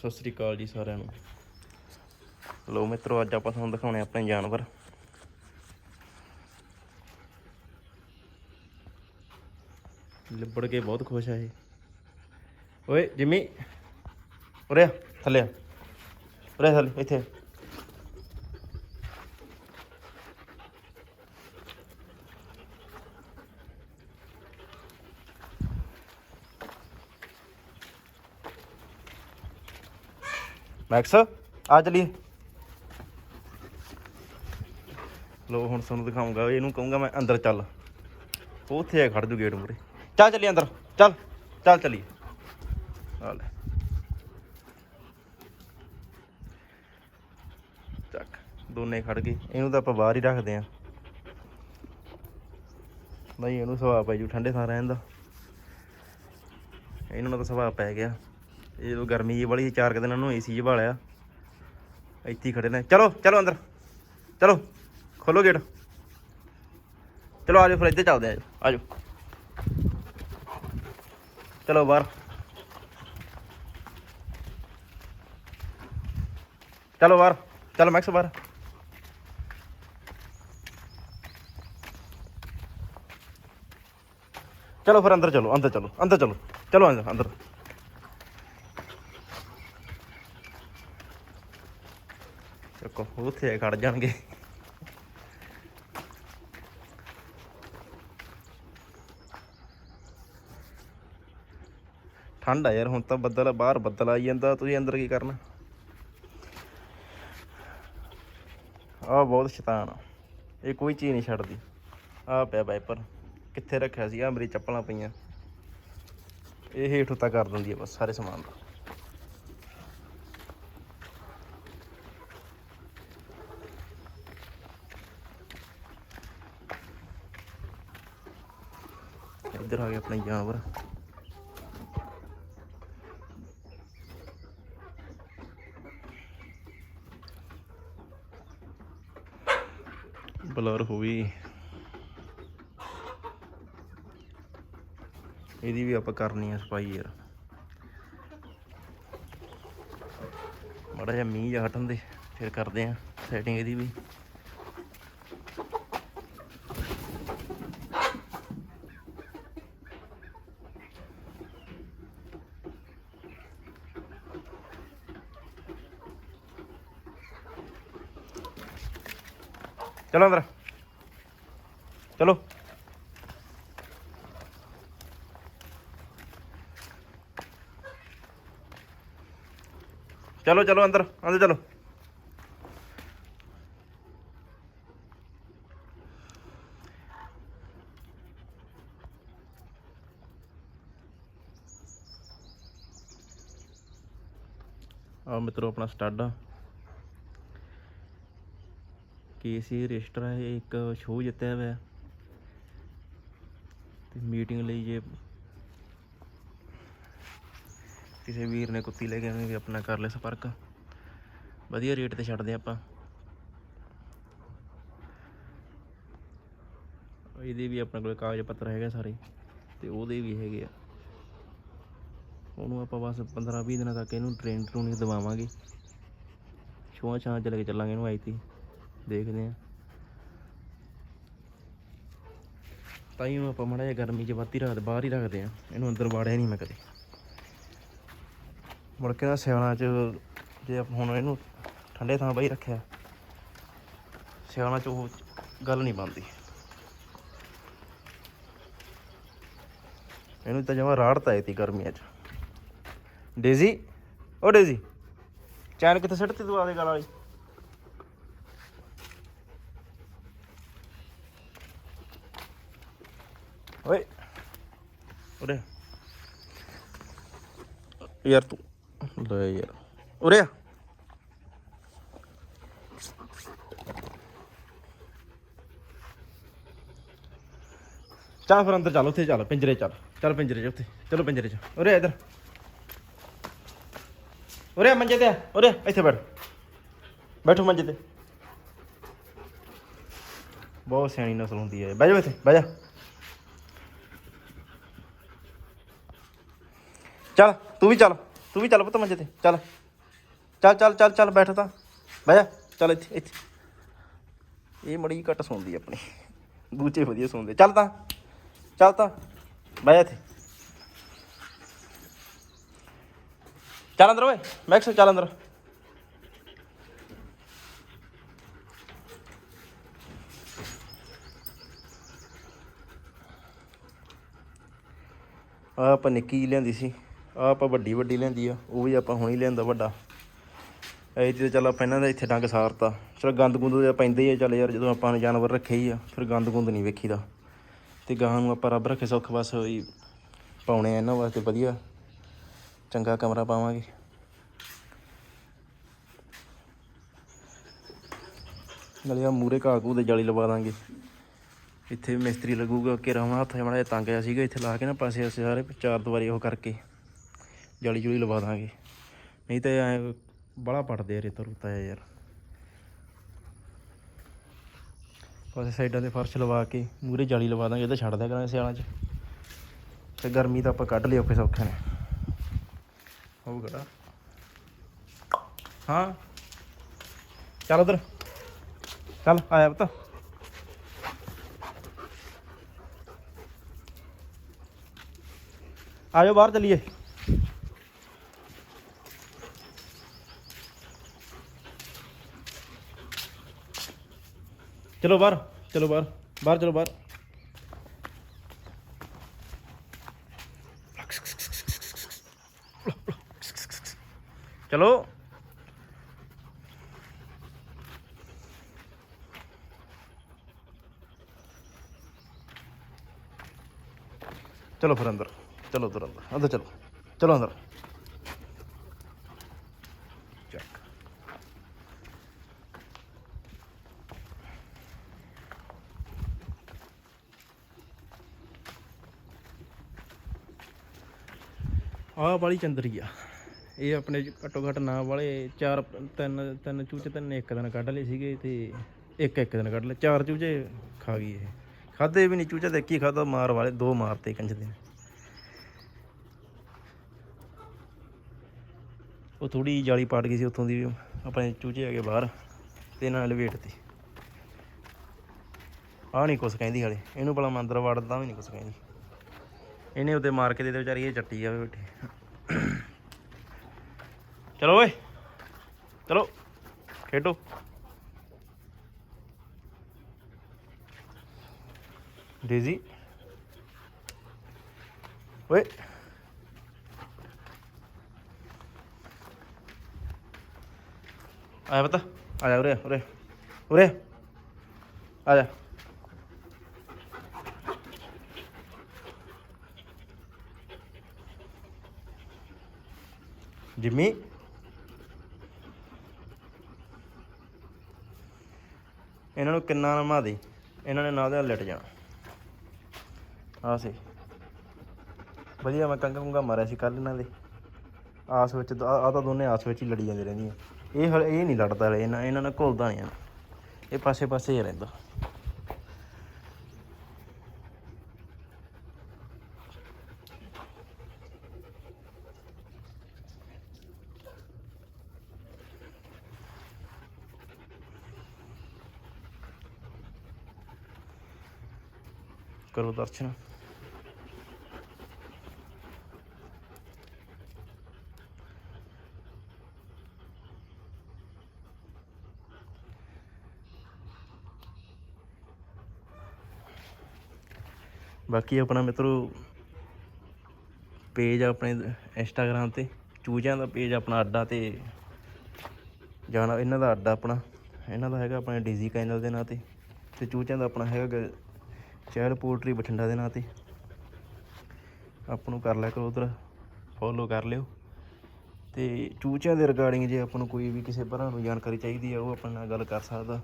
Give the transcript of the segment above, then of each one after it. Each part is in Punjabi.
ਸਤਿ ਸ੍ਰੀ ਅਕਾਲ ਜੀ ਸਾਰਿਆਂ ਨੂੰ। ਲੋ ਮਿੱਤਰੋ ਅੱਜ ਆਪਾਂ ਤੁਹਾਨੂੰ ਦਿਖਾਉਣੇ ਆਪਣੇ ਜਾਨਵਰ। ਲਿਬੜ ਕੇ ਬਹੁਤ ਖੁਸ਼ ਆ ਇਹ। ਓਏ ਜਿਮੀ। ਉਰੇ ਥੱਲੇ ਉਰੇ ਥੱਲੇ ਇੱਥੇ ਮੈਕਸ ਆ ਚਲੀਏ। ਲੋ ਹੁਣ ਤੁਹਾਨੂੰ ਦਿਖਾਉਂਗਾ, ਇਹਨੂੰ ਕਹੂੰਗਾ ਮੈਂ ਅੰਦਰ ਚੱਲ। ਉਹ ਉੱਥੇ ਆ ਖੜ ਜੂ ਗੇਟ ਮੂਰੇ ਚੱਲ ਚੱਲੀ ਅੰਦਰ, ਚੱਲ ਚੱਲ ਚੱਲੀਏ। ਆ ਲੈ। ਚੱਕ, ਦੋਨੇ ਖੜ ਗਏ। ਇਹਨੂੰ ਤਾਂ ਆਪਾਂ ਬਾਹਰ ਹੀ ਰੱਖਦੇ ਆ। ਨਹੀਂ ਇਹਨੂੰ ਸੁਭਾਅ ਪੈ ਜੂ ਠੰਡੇ ਥਾਂ ਰਹਿਣ ਦਾ। ਇਹਨਾਂ ਨੂੰ ਤਾਂ ਸੁਭਾਅ ਪੈ ਗਿਆ। ਇਹ ਜਦੋਂ ਗਰਮੀ ਜੀ ਬੜੀ ਚਾਰ ਕੁ ਦਿਨਾਂ ਨੂੰ ਏਸੀ 'ਚ ਭਾਲਿਆ। ਇੱਥੇ ਹੀ ਖੜੇ ਨੇ। ਚਲੋ ਚਲੋ ਅੰਦਰ। ਚਲੋ, ਖੋਲੋ ਗੇਟ ਚਲੋ ਆਜੋ ਫਿਰ ਇੱਧਰ ਚੱਲਦੇ ਆ ਆਜੋ ਚਲੋ, ਬਾਹਰ। ਚਲੋ, ਬਾਹਰ। ਚਲ ਮੈਕਸ ਬਾਹਰ। ਚਲੋ, ਫਿਰ ਅੰਦਰ ਚਲੋ ਅੰਦਰ ਚਲੋ ਅੰਦਰ ਚਲੋ। ਚਲੋ, ਅੰਦਰ ਅੰਦਰ। ਚੱਕੋ ਉੱਥੇ ਖੜ ਜਾਣਗੇ। ਠੰਡ ਆ ਯਾਰ, ਹੁਣ ਤਾਂ ਬੱਦਲ ਬਾਹਰ ਬੱਦਲ ਆਈ ਜਾਂਦਾ, ਤੁਸੀਂ ਅੰਦਰ ਕੀ ਕਰਨਾ? ਆ ਬਹੁਤ ਸ਼ੈਤਾਨ ਆ। ਇਹ ਕੋਈ ਚੀਜ਼ ਨਹੀਂ ਛੱਡਦੀ। ਆ ਪਿਆ ਵਾਈਪਰ। ਕਿੱਥੇ ਰੱਖਿਆ ਸੀ? ਆ ਮੇਰੀ ਚੱਪਲਾਂ ਪਈਆਂ। ਇਹ ਹੇਠ ਉੱਤਾ ਕਰ ਦਿੰਦੀ ਆ ਬਸ ਸਾਰੇ ਸਮਾਨ ਦਾ। ਇੱਧਰ ਆ ਗਏ ਆਪਣੇ ਜਾਨਵਰ। ਬਲਰ ਹੋ ਗਈ। ਇਹਦੀ ਵੀ ਆਪਾਂ ਕਰਨੀ ਆ ਸਫ਼ਾਈ ਯਾਰ। ਮਾੜਾ ਜਿਹਾ ਮੀਂਹ ਜਿਹਾ ਹਟਣ ਦੇ, ਫਿਰ ਕਰਦੇ ਆ ਸੈਟਿੰਗ ਇਹਦੀ ਵੀ। ਚਲੋ ਅੰਦਰ। ਚਲੋ। ਚਲੋ ਚਲੋ ਅੰਦਰ ਅੰਦਰ ਚਲੋ। ਆ ਮਿੱਤਰੋ ਆਪਣਾ ਸਟੱਡ ਆ। ਕੇਸੀ ਰਜਿਸਟਰ ਹੈ ਇੱਕ ਸ਼ੋਅ ਜਿੱਤਿਆ ਹੋਇਆ ਤੇ ਮੀਟਿੰਗ ਲਈ ਜੇ ਕਿਸੇ ਵੀਰ ਨੇ ਕੁੱਤੀ ਲੈ ਕੇ ਆਉਣੀ ਵੀ ਆਪਣਾ ਕਰ ਲੈ ਸੰਪਰਕ। ਵਧੀਆ ਰੇਟ ਤੇ ਛੱਡਦੇ ਆਪਾਂ। ਇਹਦੇ ਵੀ ਆਪਣੇ ਕੋਲ ਕਾਗਜ਼ ਪੱਤਰ ਹੈਗੇ ਸਾਰੇ, ਤੇ ਉਹਦੇ ਵੀ ਹੈਗੇ ਆ। ਉਹਨੂੰ ਆਪਾਂ ਬਸ 15 20 ਦਿਨਾਂ ਤੱਕ ਇਹਨੂੰ ਟ੍ਰੇਨ ਟਰੂਨਿੰਗ ਦਵਾਵਾਂਗੇ। ਛੋਆਂ ਛਾਂ ਚ ਲੈ ਕੇ ਚੱਲਾਂਗੇ ਇਹਨੂੰ ਆਈ ਤੀ ਦੇਖਦੇ ਆ ਤਾਂ ਹੀ ਆਪਾਂ ਮਾੜਾ ਜਿਹਾ ਗਰਮੀ 'ਚ ਵੱਧ ਹੀ ਰੱਖਦੇ ਬਾਹਰ ਹੀ ਰੱਖਦੇ ਆ ਇਹਨੂੰ ਅੰਦਰ ਵਾੜਿਆ ਨਹੀਂ ਮੈਂ ਕਦੇ। ਮੁੜ ਕੇ ਨਾ ਸਿਆਲਾਂ 'ਚ ਜੇ ਆਪਾਂ ਹੁਣ ਇਹਨੂੰ ਠੰਡੇ ਥਾਂ ਬਾਈ ਰੱਖਿਆ, ਸਿਆਲਾਂ 'ਚ ਉਹ ਗੱਲ ਨਹੀਂ ਬਣਦੀ। ਇਹਨੂੰ ਤਾਂ ਜਮਾ ਰਾੜਤਾ ਏ ਤੀ ਗਰਮੀਆਂ 'ਚ। ਡੇਜ਼ੀ, ਓ ਡੇਜ਼ੀ, ਚੈਨ ਕਿੱਥੇ ਸਿੱਟਤੀ ਤੂੰ ਆਦੇ ਗਲ ਵਾਲੀ? ਓਏ। ਉਰੇ। ਯਾਰ ਤੂੰ ਲੈ ਯਾਰ। ਉਰੇ ਚੱਲ ਫਿਰ ਅੰਦਰ ਚੱਲ ਉੱਥੇ ਚੱਲ ਪਿੰਜਰੇ ਚੱਲ। ਚੱਲ ਪਿੰਜਰੇ 'ਚ ਉੱਥੇ। ਚਲੋ ਪਿੰਜਰੇ 'ਚ। ਉਰੇ ਇੱਧਰ। ਉਰੇ ਮੰਜੇ ਤੇ ਆ, ਉਰੇ ਇੱਥੇ ਬੈਠ। ਬੈਠੋ ਮੰਜੇ ਤੇ। ਬਹੁਤ ਸਿਆਣੀ ਨਸਲ ਹੁੰਦੀ ਹੈ ਬਹਿ ਜਾ ਇੱਥੇ ਬਹਿ ਜਾ। ਚੱਲ, ਤੂੰ ਵੀ ਚੱਲ, ਤੂੰ ਵੀ ਚੱਲ ਪੁੱਤ ਮੰਜੇ ਤੇ, ਚੱਲ। ਚੱਲ ਚੱਲ ਚੱਲ ਚੱਲ, ਬੈਠ ਤਾਂ। ਬਹਿ ਜਾ, ਚੱਲ ਇੱਥੇ ਇੱਥੇ। ਇਹ ਮੜੀ ਘੱਟ ਸੌਂਦੀ ਆਪਣੀ। ਦੂਜੇ ਵਧੀਆ ਸੌਂਦੇ ਚੱਲ ਤਾਂ ਚੱਲ ਤਾਂ, ਬਹਿ ਜਾ ਇੱਥੇ। ਚੱਲ ਅੰਦਰ ਓਏ ਮੈਕਸ ਚੱਲ ਅੰਦਰ। ਆ ਆਪਾਂ ਨਿੱਕੀ ਜਿਹੀ ਲਿਆਂਦੀ ਸੀ। ਆ ਆਪਾਂ ਵੱਡੀ ਵੱਡੀ ਲਿਆਂਦੀ ਆ, ਉਹ ਵੀ ਆਪਾਂ ਹੁਣੀ ਲਿਆਂਦਾ ਵੱਡਾ। ਇਹ ਤੇ ਚੱਲ ਆਪਾਂ ਇਹਨਾਂ ਦਾ ਇੱਥੇ ਡੰਗ ਸਾਰਤਾ। ਚਲ ਗੰਦ ਗੁੰਦ ਜਿਹਾ ਪੈਂਦਾ ਆ, ਚੱਲ ਯਾਰ ਜਦੋਂ ਆਪਾਂ ਨੇ ਜਾਨਵਰ ਰੱਖੇ ਹੀ ਆ, ਫਿਰ ਗੰਦ ਗੁੰਦ ਨਹੀਂ ਵੇਖੀਦਾ। ਤੇ ਗਾਂ ਨੂੰ ਆਪਾਂ ਰੱਬ ਰੱਖੇ ਸੁੱਖ ਬਸ ਹੋਈ ਪਾਉਣੇ ਆ ਇਹਨਾਂ ਵਾਸਤੇ ਵਧੀਆ। ਚੰਗਾ ਕਮਰਾ ਪਾਵਾਂਗੇ। ਨਾਲੇ ਆ ਮੂਰੇ ਘਾਹ ਘੂ ਦੇ ਜਾਲੀ ਲਵਾ ਦਾਂਗੇ। ਇੱਥੇ ਮਿਸਤਰੀ ਲੱਗੂਗਾ ਕਿ ਰਹਾਂ ਹੱਥ ਜਮੜਾ ਤੰਗ ਆ ਸੀਗਾ ਇੱਥੇ ਲਾ ਕੇ ਨਾ ਪਾਸੇ ਸਾਰੇ, ਚਾਰ ਦੁਆਰੀ ਉਹ ਕਰਕੇ। ਜਾਲੀ ਜੁਲੀ ਲਵਾ ਦਾਂਗੇ। ਨਹੀਂ ਤਾਂ ਐ ਬੜਾ ਪੜਦੇ ਆ ਰੇਤਾ ਰੂਤਾ ਆ ਯਾਰ। ਪਾਸੇ ਸਾਈਡਾਂ ਤੇ ਫਰਸ਼ ਲਵਾ ਕੇ ਮੂਰੇ ਜਾਲੀ ਲਵਾ ਦਾਂਗੇ ਇਹਦਾ ਛੱਡ ਦਿਆ ਕਰਾਂਗੇ ਸਿਆਲਾਂ 'ਚ। ਤੇ ਗਰਮੀ ਤਾਂ ਆਪਾਂ ਕੱਢ ਲਈ ਔਖੇ ਸੌਖੇ ਨੇ। ਹੋ ਗੜਾ ਹਾਂ। ਚੱਲ ਉਧਰ। ਚੱਲ, ਆਇਆ ਪੁੱਤ। ਆਜੋ ਬਾਹਰ ਚਲੀਏ। ਚਲੋ ਬਾਹਰ ਚਲੋ ਬਾਹਰ ਬਾਹਰ ਚਲੋ ਬਾਹਰ। ਚਲੋ। ਚਲੋ ਫਿਰ ਅੰਦਰ, ਚਲੋ ਅੰਦਰ ਅੰਦਰ ਚਲੋ ਚਲੋ ਅੰਦਰ। ਆਹ ਵਾਲੀ ਚੰਦਰੀ ਆ। ਇਹ ਆਪਣੇ ਘੱਟੋ ਘੱਟ ਨਾਂ ਵਾਲੇ ਚਾਰ, ਤਿੰਨ ਤਿੰਨ ਚੂਚੇ ਤਿੰਨ ਇੱਕ ਦਿਨ ਕੱਢ ਲਏ ਸੀਗੇ ਤੇ ਇੱਕ ਇੱਕ ਦਿਨ ਕੱਢ ਲਏ। ਚਾਰ ਚੂਚੇ ਖਾ ਗਈ ਇਹ। ਖਾਦੇ ਵੀ ਨਹੀਂ, ਚੂਚਾ ਤੇ ਇੱਕ ਹੀ ਖਾਦਾ, ਮਾਰ ਵਾਲੇ ਦੋ ਮਾਰਤੇ ਕੰਜ ਨੇ ਉਹ ਥੋੜੀ ਜਾਲੀ ਪਾਟ ਗਈ ਸੀ ਉੱਥੋਂ ਦੀ ਵੀ, ਆਪਣੇ ਚੂਚੇ ਆ ਗਏ ਬਾਹਰ, ਤੇ ਇਹਨਾਂ ਨਾਲ ਵੇਟ ਤੇ ਆਹ ਨਹੀਂ ਕੁਛ ਕਹਿੰਦੀ ਹਲੇ। ਇਹਨੂੰ ਭਲਾ ਮੰਦਰ ਵੜਦਾ ਵੀ ਨਹੀਂ ਕੁਛ ਕਹਿੰਦੀ। ਇਹਨੇ ਉਹਦੇ ਮਾਰ ਕੇ ਦੇ ਦੇ ਵਿਚਾਰੀ ਇਹ ਚੱਟੀ ਜਾਵੇ ਬੈਠੀ। ਚਲੋ ਓਏ, ਚਲੋ, ਖੇਡੋ। ਡੇਜ਼ੀ। ਓਏ। ਆਇਆ ਪਤਾ ਆਇਆ ਉਰੇ ਉਰੇ ਉਰੇ। ਆਇਆ ਜਿੰਮੀ ਇਹਨਾਂ ਨੂੰ ਕਿੰਨਾ ਨਮਾ ਦੇ? ਇਹਨਾਂ ਨੇ ਨਾਲ ਦੇ ਲਟ ਜਾਣਾ। ਆ ਸੀ ਵਧੀਆ, ਮੈਂ ਕੰਗਾ ਕੁੰਗਾ ਮਾਰਿਆ ਸੀ ਕੱਲ ਇਹਨਾਂ ਦੇ। ਆਸ ਵਿੱਚ ਆ ਆਹ ਤਾਂ ਦੋਨੇ ਆਸ ਵਿੱਚ ਹੀ ਲੜੀ ਜਾਂਦੇ ਰਹਿੰਦੀਆਂ। ਇਹ ਹਲ ਇਹ ਨਹੀਂ ਲੜਦਾ ਹਲੇ, ਇਹਨਾਂ ਇਹਨਾਂ ਨਾਲ ਘੁਲਦਾ ਨਹੀਂ ਇਹ ਪਾਸੇ ਪਾਸੇ ਹੀ ਰਹਿੰਦਾ। ਕਰੋ ਦਰਸ਼ਨ। ਬਾਕੀ ਆਪਣਾ ਮਿੱਤਰੋ ਪੇਜ ਆਪਣੇ ਇੰਸਟਾਗ੍ਰam ਤੇ ਚੂਜਿਆਂ ਦਾ ਪੇਜ ਆਪਣਾ ਅੱਡਾ ਤੇ ਜਾਣਾ, ਇਹਨਾਂ ਦਾ ਅੱਡਾ ਆਪਣਾ, ਇਹਨਾਂ ਦਾ ਹੈਗਾ ਆਪਣੇ ਡੀਜ਼ੀ ਕੈਨਲ ਦੇ ਨਾਂ ਤੇ ਤੇ ਚੂਚਿਆਂ ਦਾ ਆਪਣਾ ਹੈਗਾ ਚਹਿਲ ਪੋਲਟਰੀ ਬਠਿੰਡਾ ਦੇ ਨਾਂ ਤੇ। ਆਪਾਂ ਨੂੰ ਕਰ ਲਿਆ ਕਰੋ ਉਧਰ ਫੋਲੋ ਕਰ ਲਿਓ। ਤੇ ਚੂਚਿਆਂ ਦੇ ਰਿਗਾਰਡਿੰਗ ਜੇ ਆਪਾਂ ਨੂੰ ਕੋਈ ਵੀ ਕਿਸੇ ਭਰਾ ਨੂੰ ਜਾਣਕਾਰੀ ਚਾਹੀਦੀ ਆ, ਉਹ ਆਪਣੇ ਨਾਲ ਗੱਲ ਕਰ ਸਕਦਾ।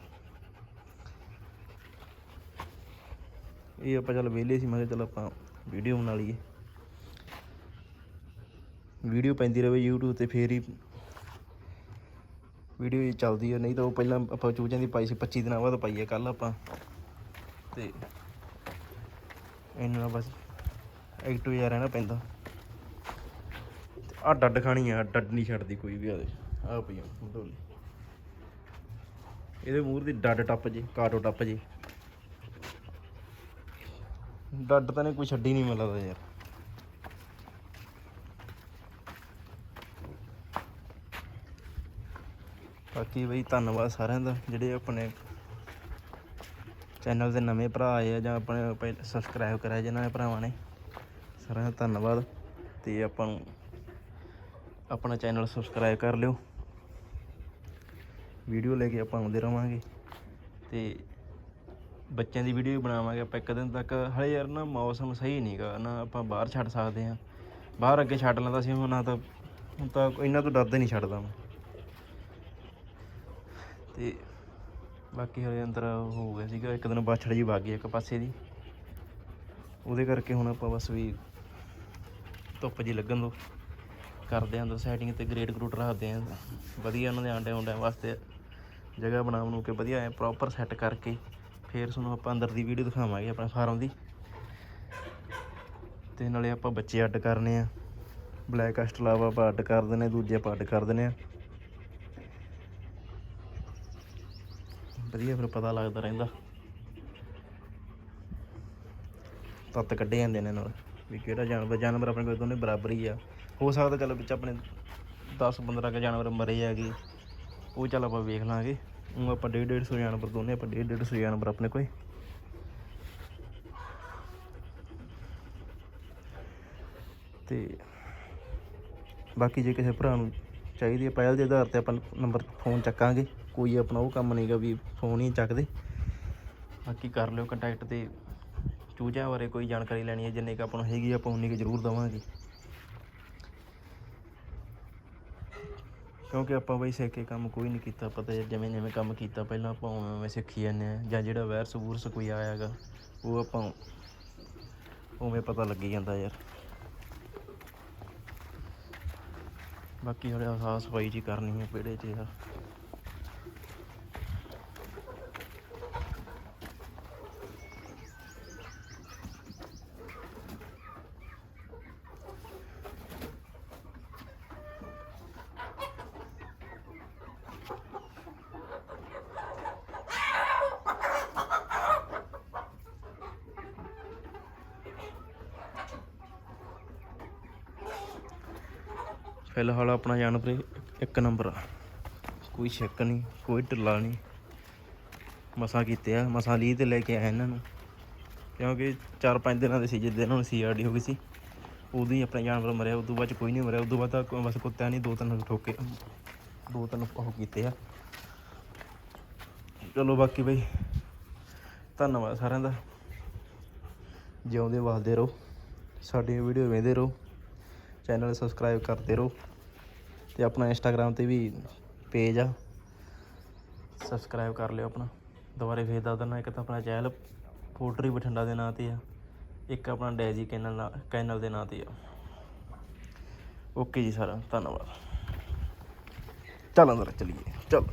ਇਹ ਆਪਾਂ ਚੱਲ ਵਿਹਲੇ ਸੀ, ਮੈਂ ਕਿਹਾ ਚੱਲ ਆਪਾਂ ਵੀਡੀਓ ਬਣਾ ਲਈਏ। ਵੀਡੀਓ ਪੈਂਦੀ ਰਹੇ YouTube ਤੇ, ਫੇਰ ਹੀ ਵੀਡੀਓ ਚੱਲਦੀ ਹੈ ਨਹੀਂ ਤਾਂ ਉਹ ਪਹਿਲਾਂ ਆਪਾਂ ਚੂਚਿਆਂ ਦੀ ਪਾਈ ਸੀ 25 ਦਿਨਾਂ ਬਾਅਦ ਪਾਈ ਹੈ ਕੱਲ ਆਪਾਂ। ਤੇ ਇਹਨਾਂ ਨਾਲ ਬਸ ਐਕਟਿਵ ਜਿਹਾ ਰਹਿਣਾ ਪੈਂਦਾ। ਆ ਡੱਡ ਖਾਣੀ ਆ ਡੱਡ ਨਹੀਂ ਛੱਡਦੀ ਕੋਈ ਵੀ ਆਦੇ ਆ ਪਈ ਢੋਲੀ ਇਹਦੇ ਮੂਹਰ ਦੀ ਡੱਡ ਟੱਪ ਜੇ, ਕਾਟੋ ਟੱਪ ਜੇ। ਡੱਡ ਤਾਂ ਨੇ ਕੋਈ ਛੱਡੀ ਨਹੀਂ ਮਿਲਦਾ ਯਾਰ। ਬਾਕੀ ਬਈ ਧੰਨਵਾਦ ਸਾਰਿਆਂ ਦਾ ਜਿਹੜੇ ਆਪਣੇ ਚੈਨਲ ਦੇ ਨਵੇਂ ਭਰਾ ਆਏ ਆ ਜਾਂ ਆਪਣੇ ਪਹਿਲਾਂ ਸਬਸਕ੍ਰਾਈਬ ਕਰਿਆ ਜਿਨ੍ਹਾਂ ਨੇ ਭਰਾਵਾਂ ਨੇ। ਸਾਰਿਆਂ ਦਾ ਧੰਨਵਾਦ। ਤੇ ਆਪਾਂ ਨੂੰ ਆਪਣਾ ਚੈਨਲ ਸਬਸਕ੍ਰਾਈਬ ਕਰ ਲਿਓ। ਵੀਡੀਓ ਲੈ ਕੇ ਆਪਾਂ ਆਉਂਦੇ ਰਵਾਂਗੇ। ਤੇ ਬੱਚਿਆਂ ਦੀ ਵੀਡੀਓ ਬਣਾਵਾਂਗੇ ਆਪਾਂ ਇੱਕ ਦਿਨ ਤੱਕ। ਹਲੇ ਯਾਰ ਨਾ ਮੌਸਮ ਸਹੀ ਨਹੀਂਗਾ ਨਾ ਆਪਾਂ ਬਾਹਰ ਛੱਡ ਸਕਦੇ ਆ ਬਾਹਰ ਅੱਗੇ ਛੱਡ ਲੈਂਦਾ ਸੀ ਹੁਣ, ਨਾ ਤਾਂ, ਹੁਣ ਤਾਂ ਇਹਨਾਂ ਤੋਂ ਡਰਦੇ ਨਹੀਂ ਛੱਡਦਾ ਮੈਂ। ਤੇ ਬਾਕੀ ਹਲੇ ਅੰਦਰ ਹੋ ਗਿਆ ਸੀਗਾ, ਇੱਕ ਦਿਨ ਬਾਛੜ ਜੀ ਵਗ ਗਈ ਇੱਕ ਪਾਸੇ ਦੀ। ਉਹਦੇ ਕਰਕੇ ਹੁਣ ਆਪਾਂ ਬਸ ਵੀ ਧੁੱਪ ਜੀ ਲੱਗਣ ਦੋ ਕਰਦੇ ਆਂ ਅੰਦਰ ਸੈਟਿੰਗ ਤੇ ਗ੍ਰੇਡ ਗਰੂਟ ਰੱਖਦੇ ਆਂ ਵਧੀਆ ਉਹਨਾਂ ਦੇ ਆਂਡੇ ਉਂਡਿਆਂ ਵਾਸਤੇ ਜਗ੍ਹਾ ਬਣਾ ਬਣੂ ਕੇ ਵਧੀਆ ਐ ਪ੍ਰੋਪਰ ਸੈੱਟ ਕਰਕੇ ਫੇਰ ਤੁਹਾਨੂੰ ਆਪਾਂ ਅੰਦਰ ਦੀ ਵੀਡੀਓ ਦਿਖਾਵਾਂਗੇ ਆਪਣੇ ਫਾਰਮ ਦੀ। ਤੇ ਨਾਲੇ ਆਪਾਂ ਬੱਚੇ ਅੱਡ ਕਰਨੇ ਆ। ਬਲੈਕ ਲਾਵਾ ਆਪਾਂ ਅੱਡ ਕਰ ਦਿੰਦੇ ਦੂਜੇ ਆਪਾਂ ਅੱਡ ਕਰ ਦਿੰਦੇ ਆ ਵਧੀਆ ਫਿਰ ਪਤਾ ਲੱਗਦਾ ਰਹਿੰਦਾ। ਤੱਤ ਕੱਢੇ ਜਾਂਦੇ ਨੇ ਨਾਲ। ਵੀ ਕਿਹੜਾ ਜਾਨਵਰ ਜਾਨਵਰ ਆਪਣੇ ਕੋਲ ਦੋਨੇ ਬਰਾਬਰ ਹੀ ਆ। ਹੋ ਸਕਦਾ ਚਲੋ ਵਿੱਚ ਆਪਣੇ 10 15 ਕ ਜਾਨਵਰ ਮਰੇ ਹੈਗੇ। ਉਹ ਚੱਲ ਆਪਾਂ ਵੇਖ ਲਾਂਗੇ। ਉਹ ਆਪਾਂ 1.5 150 ਜਾਨਵਰ ਦੋਨੇ, ਆਪਾਂ 1.5 150 ਜਾਨਵਰ ਆਪਣੇ ਕੋਲ। ਤੇ ਬਾਕੀ ਜੇ ਕਿਸੇ ਭਰਾ ਨੂੰ ਚਾਹੀਦੀ ਹੈ ਪਹਿਲ ਦੇ ਆਧਾਰ ਤੇ ਆਪਾਂ ਨੰਬਰ ਫੋਨ ਚੱਕਾਂਗੇ। ਕੋਈ ਆਪਣਾ ਉਹ ਕੰਮ ਨਹੀਂਗਾ ਵੀ ਫੋਨ ਹੀ ਚੱਕਦੇ। ਬਾਕੀ ਕਰ ਲਿਓ ਕੰਟੈਕਟ ਤੇ। ਚੂਜਿਆਂ ਬਾਰੇ ਕੋਈ ਜਾਣਕਾਰੀ ਲੈਣੀ ਹੈ, ਜਿੰਨੇ ਕ ਆਪਾਂ ਨੂੰ ਹੈਗੀ ਆਪਾਂ ਉਨੀ ਕੁ ਜ਼ਰੂਰ ਦਵਾਂਗੇ। ਕਿਉਂਕਿ ਆਪਾਂ ਬਈ ਸਿੱਖ ਕੇ ਕੰਮ ਕੋਈ ਨਹੀਂ ਕੀਤਾ, ਪਤਾ ਯਾਰ ਜਿਵੇਂ ਜਿਵੇਂ ਕੰਮ ਕੀਤਾ, ਪਹਿਲਾਂ ਆਪਾਂ ਉਵੇਂ ਉਵੇਂ ਸਿੱਖੀ ਜਾਂਦੇ ਆ ਜਾਂ ਜਿਹੜਾ ਵਾਇਰਸ ਵੂਰਸ ਕੋਈ ਆਇਆਗਾ ਉਹ ਆਪਾਂ ਉਵੇਂ ਪਤਾ ਲੱਗੀ ਜਾਂਦਾ ਯਾਰ। ਬਾਕੀ ਹਲੇ ਸਾਫ਼ ਸਫ਼ਾਈ ਜੀ ਕਰਨੀ ਹੈ ਪੇੜੇ 'ਚ ਯਾਰ। ਫਿਲਹਾਲ ਆਪਣਾ ਜਾਨਵਰ ਇੱਕ ਨੰਬਰ ਆ। ਕੋਈ ਸ਼ੱਕ ਨਹੀਂ, ਕੋਈ ਢਿੱਲਾ ਨਹੀਂ। ਮਸਾਂ ਕੀਤੇ ਆ, ਮਸਾਂ ਲੀਹ ਤੇ ਲੈ ਕੇ ਆਇਆ ਇਹਨਾਂ ਨੂੰ। ਕਿਉਂਕਿ 4-5 ਦਿਨਾਂ ਦੇ ਸੀ ਜਿੱਦੇ ਇਹਨਾਂ ਨੂੰ ਸੀਆਰਡੀ ਹੋ ਗਈ ਸੀ। ਉਦੋਂ ਹੀ ਆਪਣਾ ਜਾਨਵਰ ਮਰਿਆ, ਉਦੋਂ ਬਾਅਦ 'ਚ ਕੋਈ ਨਹੀਂ ਮਰਿਆ, ਉਦੋਂ ਬਾਅਦ ਤਾਂ ਕੋਈ ਬਸ ਕੁੱਤਿਆਂ ਨਹੀਂ ਦੋ ਤਿੰਨ ਠੋਕੇ, ਦੋ ਤਿੰਨ ਉਹ ਕੀਤੇ ਆ। ਚਲੋ ਬਾਕੀ ਬਈ, ਧੰਨਵਾਦ ਸਾਰਿਆਂ ਦਾ। ਜਿਉਂਦੇ, ਵਸਦੇ ਰਹੋ। ਸਾਡੀਆਂ ਵੀਡੀਓ ਵੇਖਦੇ ਰਹੋ। ਚੈਨਲ ਸਬਸਕ੍ਰਾਈਬ ਕਰਦੇ ਰਹੋ ਤੇ ਆਪਣਾ ਇੰਸਟਾਗ੍ਰam ਤੇ ਵੀ ਪੇਜ ਆ। ਸਬਸਕ੍ਰਾਈਬ ਕਰ ਲਿਓ ਆਪਣਾ। ਦੁਬਾਰੇ ਫੇਰ ਦੱਸ ਦਿੰਦਾ, ਇੱਕ ਤਾਂ ਆਪਣਾ ਚੈਨਲ ਪੋਲਟਰੀ ਬਠਿੰਡਾ ਦੇ ਨਾਂ ਤੇ ਆ, ਇੱਕ ਆਪਣਾ ਡੈਜੀ ਕੈਨਲ ਕੈਨਲ ਦੇ ਨਾਂ ਤੇ ਆ। ਓਕੇ ਜੀ ਸਾਰਾ ਧੰਨਵਾਦ। ਚੱਲ ਅੰਦਰ, ਚਲੀਏ। ਚੱਲ।